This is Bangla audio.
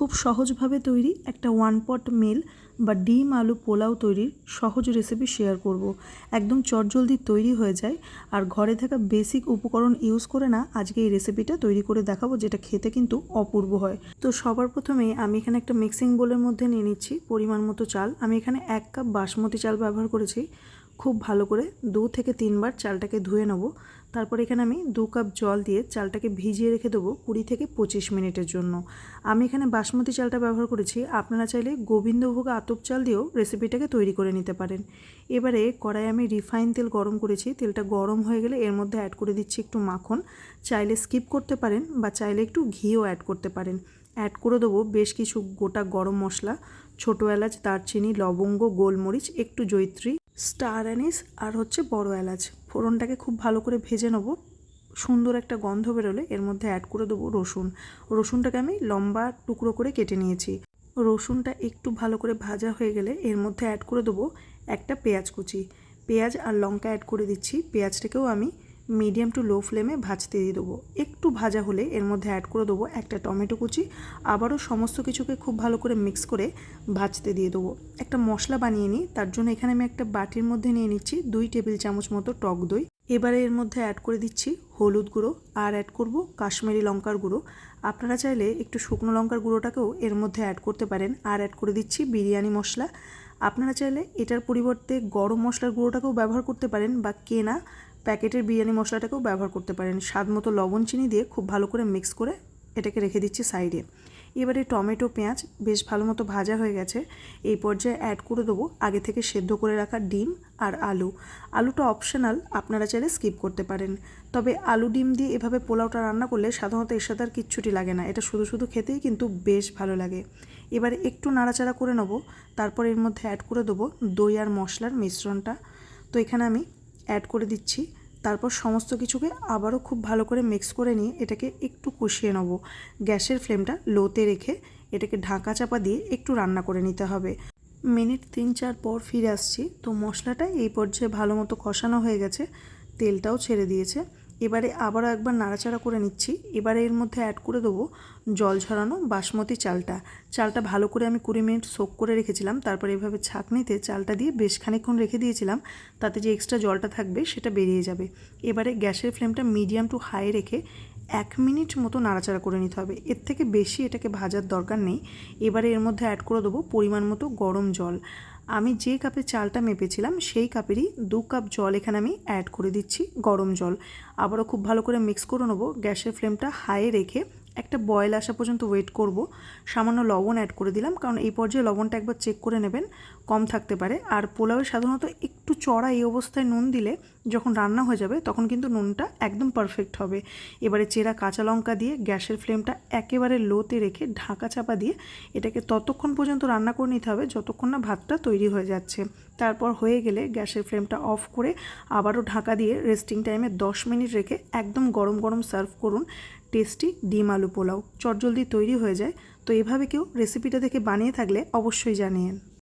খুব সহজভাবে তৈরি একটা ওয়ান পট মেল বা ডিম আলু পোলাও তৈরির সহজ রেসিপি শেয়ার করব। একদম চটজলদি তৈরি হয়ে যায়। আর ঘরে থাকা বেসিক উপকরণ ইউজ করে না আজকে এই রেসিপিটা তৈরি করে দেখাবো, যেটা খেতে কিন্তু অপূর্ব হয়। তো সবার প্রথমে আমি এখানে একটা মিক্সিং বোলের মধ্যে নিয়ে নিচ্ছি পরিমাণ মতো চাল। আমি এখানে এক কাপ বাসমতি চাল ব্যবহার করেছি। খুব ভালো করে দু থেকে তিনবার চালটাকে ধুয়ে নেব। তারপর এখানে আমি দু কাপ জল দিয়ে চালটাকে ভিজিয়ে রেখে দেবো কুড়ি থেকে পঁচিশ মিনিটের জন্য। আমি এখানে বাসমতি চালটা ব্যবহার করেছি। আপনারা চাইলে গোবিন্দভোগ আতপ চাল দিয়েও রেসিপিটাকে তৈরি করে নিতে পারেন। এবারে কড়াই আমি রিফাইন তেল গরম করেছি। তেলটা গরম হয়ে গেলে এর মধ্যে অ্যাড করে দিচ্ছি একটু মাখন। চাইলে স্কিপ করতে পারেন বা চাইলে একটু ঘিও অ্যাড করতে পারেন। অ্যাড করে দেবো বেশ কিছু গোটা গরম মশলা, ছোটো এলাচ, দারচিনি, লবঙ্গ, গোলমরিচ, একটু জৈত্রী স্টার অ্যানিস আর হচ্ছে বড় এলাচ। ফোড়নটাকে খুব ভালো করে ভেজে নেব। সুন্দর একটা গন্ধ বেরোলে এর মধ্যে অ্যাড করে দেবো রসুন। রসুনটাকে আমি লম্বা টুকরো করে কেটে নিয়েছি। রসুনটা একটু ভালো করে ভাজা হয়ে গেলে এর মধ্যে অ্যাড করে দেবো একটা পেঁয়াজ কুচি। পেঁয়াজ আর লঙ্কা অ্যাড করে দিচ্ছি। পেঁয়াজটাকেও আমি মিডিয়াম টু লো ফ্লেমে ভাজতে দিয়ে দেবো। একটু ভাজা হলে এর মধ্যে অ্যাড করে দেবো একটা টমেটো কুচি। আবারও সমস্ত কিছুকে খুব ভালো করে মিক্স করে ভাজতে দিয়ে দেবো। একটা মশলা বানিয়ে নিই, তার জন্য এখানে আমি একটা বাটির মধ্যে নিয়ে নিচ্ছি দুই টেবিল চামচ মতো টক দই। এবারে এর মধ্যে অ্যাড করে দিচ্ছি হলুদ গুঁড়ো আর অ্যাড করব কাশ্মীরি লঙ্কার গুঁড়ো। আপনারা চাইলে একটু শুকনো লঙ্কার গুঁড়োটাকেও এর মধ্যে অ্যাড করতে পারেন। আর অ্যাড করে দিচ্ছি বিরিয়ানি মশলা। আপনারা চাইলে এটার পরিবর্তে গরম মশলার গুঁড়োটাকেও ব্যবহার করতে পারেন বা কেনা প্যাকেটের বিরিয়ানি মশলাটাকেও ব্যবহার করতে পারেন। স্বাদ মতো লবণ, চিনি দিয়ে খুব ভালো করে মিক্স করে এটাকে রেখে দিচ্ছি সাইডে। এবারে টমেটো, পেঁয়াজ বেশ ভালো মতো ভাজা হয়ে গেছে। এই পর্যায়ে অ্যাড করে দেবো আগে থেকে সেদ্ধ করে রাখা ডিম আর আলু। আলুটা অপশনাল আপনারা চাইলে স্কিপ করতে পারেন। তবে আলু ডিম দিয়ে এভাবে পোলাওটা রান্না করলে সাধারণত এর সাথে আর কিচ্ছুটি লাগে না। এটা শুধু শুধু খেতেই কিন্তু বেশ ভালো লাগে। এবারে একটু নাড়াচাড়া করে নেব। তারপর এর মধ্যে অ্যাড করে দেবো দই আর মশলার মিশ্রণটা। তো এখানে আমি অ্যাড করে দিচ্ছি। তারপর সমস্ত কিছুকে আবারও খুব ভালো করে মিক্স করে নিয়ে এটাকে একটু কষিয়ে নেব। গ্যাসের ফ্লেমটা লোতে রেখে এটাকে ঢাকা চাপা দিয়ে একটু রান্না করে নিতে হবে। মিনিট তিন চার পর ফিরে আসছি। তো মশলাটা এই পর্যায়ে ভালো মতো কষানো হয়ে গেছে। তেলটাও ছেড়ে দিয়েছে। এবারে আবারও একবার নাড়াচাড়া করে নিচ্ছি। এবারে এর মধ্যে অ্যাড করে দেবো জল ঝরানো বাসমতি চালটা। চালটা ভালো করে আমি কুড়ি মিনিট সোক করে রেখেছিলাম। তারপর এভাবে ছাঁকনিতে চালটা দিয়ে বেশ খানিক্ষণ রেখে দিয়েছিলাম। তাতে যে এক্সট্রা জলটা থাকবে সেটা বেরিয়ে যাবে। এবারে গ্যাসের ফ্লেমটা মিডিয়াম টু হাই রেখে এক মিনিট মতো নাড়াচাড়া করে নিতে হবে। এর থেকে বেশি এটাকে ভাজার দরকার নেই। এবারে এর মধ্যে অ্যাড করে দেবো পরিমাণ মতো গরম জল। আমি যে কাপে চালটা মেপেছিলাম, সেই কাপেরই দু কাপ জল এখানে আমি অ্যাড করে দিচ্ছি গরম জল। আবারও খুব ভালো করে মিক্স করে নেব। গ্যাসের ফ্লেমটা হাইয়ে রেখে একটা বয়েল আসা পর্যন্ত ওয়েট করব। সামান্য লবণ অ্যাড করে দিলাম, কারণ এই পর্যায়ে লবণটা একবার চেক করে নেবেন। কম থাকতে পারে। আর পোলাওয়ে সাধারণত একটু চড়া এই অবস্থায় নুন দিলে যখন রান্না হয়ে যাবে, তখন কিন্তু নুনটা একদম পারফেক্ট হবে। এবারে চেরা কাঁচা লঙ্কা দিয়ে গ্যাসের ফ্লেমটা একেবারে লোতে রেখে ঢাকা চাপা দিয়ে এটাকে ততক্ষণ পর্যন্ত রান্না করে নিতে হবে, যতক্ষণ না ভাতটা তৈরি হয়ে যাচ্ছে। তারপর হয়ে গেলে গ্যাসের ফ্লেমটা অফ করে আবারও ঢাকা দিয়ে রেস্টিং টাইমে দশ মিনিট রেখে একদম গরম গরম সার্ভ করুন টেস্টি ডিম আলু পোলাও। চটজলদি তৈরি হয়ে যায়। তো এভাবে কেউ রেসিপিটা দেখে বানিয়ে থাকলে অবশ্যই জানিয়েন।